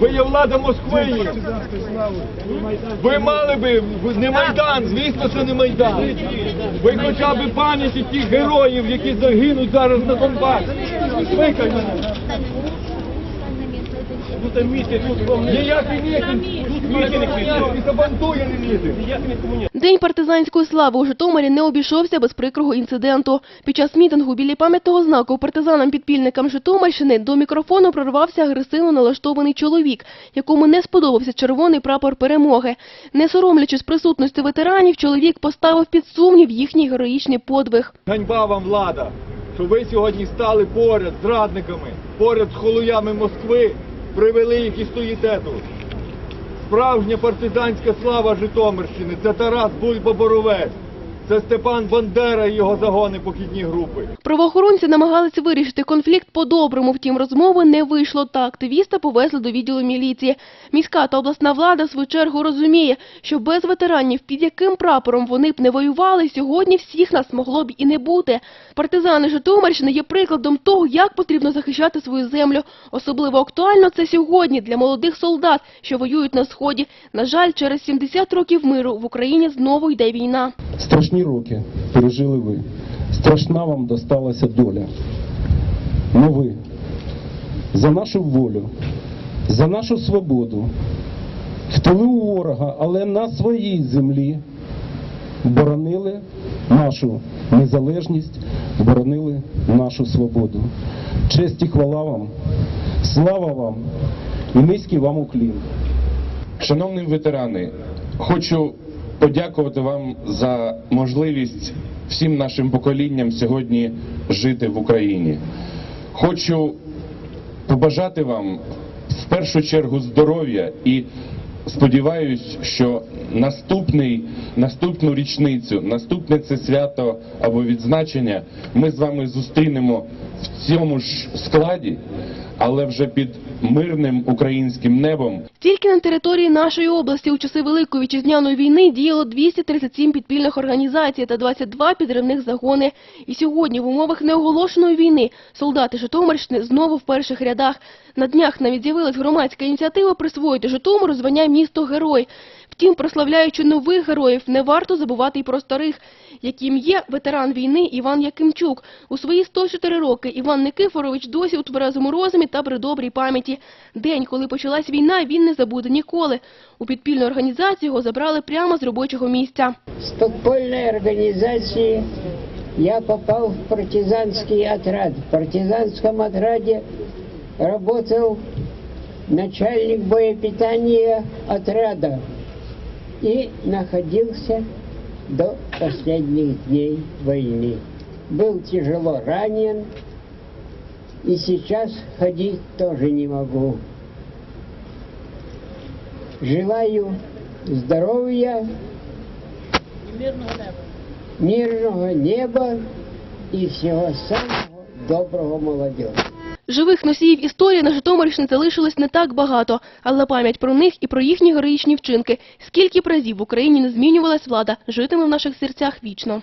Ви є влада Москви. Ви мали би, не Майдан, звісно, що не Майдан. Ви хоча б пам'яті тих героїв, які загинуть зараз на Донбасі. Викай мене. Ну там місце, тут вам не Ніякий мітинг, тут мітинг, і забантуєний мітинг. ніякий комуніст. День партизанської слави у Житомирі не обійшовся без прикрого інциденту. Під час мітингу біля пам'ятного знаку партизанам-підпільникам Житомирщини до мікрофону прорвався агресивно налаштований чоловік, якому не сподобався червоний прапор перемоги. Не соромлячись присутності ветеранів, чоловік поставив під сумнів їхній героїчний подвиг. Ганьба вам влада, що ви сьогодні стали поряд з радниками, поряд з холуями Москви, привели їх і стоїте тут. Справжня партизанська слава Житомирщини це Тарас Бульба-Боровець, це Степан Бандера і його загони похідні групи. Правоохоронці намагалися вирішити конфлікт по-доброму, втім розмови не вийшло та активіста повезли до відділу міліції. Міська та обласна влада, в свою чергу, розуміє, що без ветеранів, під яким прапором вони б не воювали, сьогодні всіх нас могло б і не бути. Партизани Житомирщини є прикладом того, як потрібно захищати свою землю. Особливо актуально це сьогодні для молодих солдат, що воюють на Сході. На жаль, через 70 років миру в Україні знову йде війна. Страшні роки пережили ви. Страшна вам досталася доля. Но ви за нашу волю, за нашу свободу, в тилу ворога, але на своїй землі боронили нашу незалежність, боронили нашу свободу. Честь і хвала вам, слава вам і низький вам уклін. Шановні ветерани, хочу подякувати вам за можливість всім нашим поколінням сьогодні жити в Україні. Хочу побажати вам в першу чергу здоров'я і сподіваюсь, що наступний, наступну річницю, наступне це свято або відзначення ми з вами зустрінемо в цьому ж складі, але вже під мирним українським небом. Тільки на території нашої області у часи Великої вітчизняної війни діяло 237 підпільних організацій та 22 підривних загони. І сьогодні в умовах неоголошеної війни солдати Житомирщини знову в перших рядах. На днях навіть з'явилась громадська ініціатива присвоїти Житомиру звання «Місто-герой». Втім, прославляючи нових героїв, не варто забувати й про старих, яким є ветеран війни Іван Якимчук. У свої 104 роки Іван Никифорович досі у тверезому розумі та при добрій пам'яті. День, коли почалась війна, він не забуде ніколи. У підпільну організацію його забрали прямо з робочого місця. С подпольной организации я попал в партизанский отряд. В партизанском отряде работал начальник боепитания отряда и находился до последних дней войны. Был тяжело ранен и сейчас ходить тоже не могу. Желаю здоровья, мирного неба і всього самого доброго молодежі. Живих носіїв історії на Житомирщині залишилось не так багато, але пам'ять про них і про їхні героїчні вчинки, скільки разів в Україні не змінювалась влада, житиме в наших серцях вічно.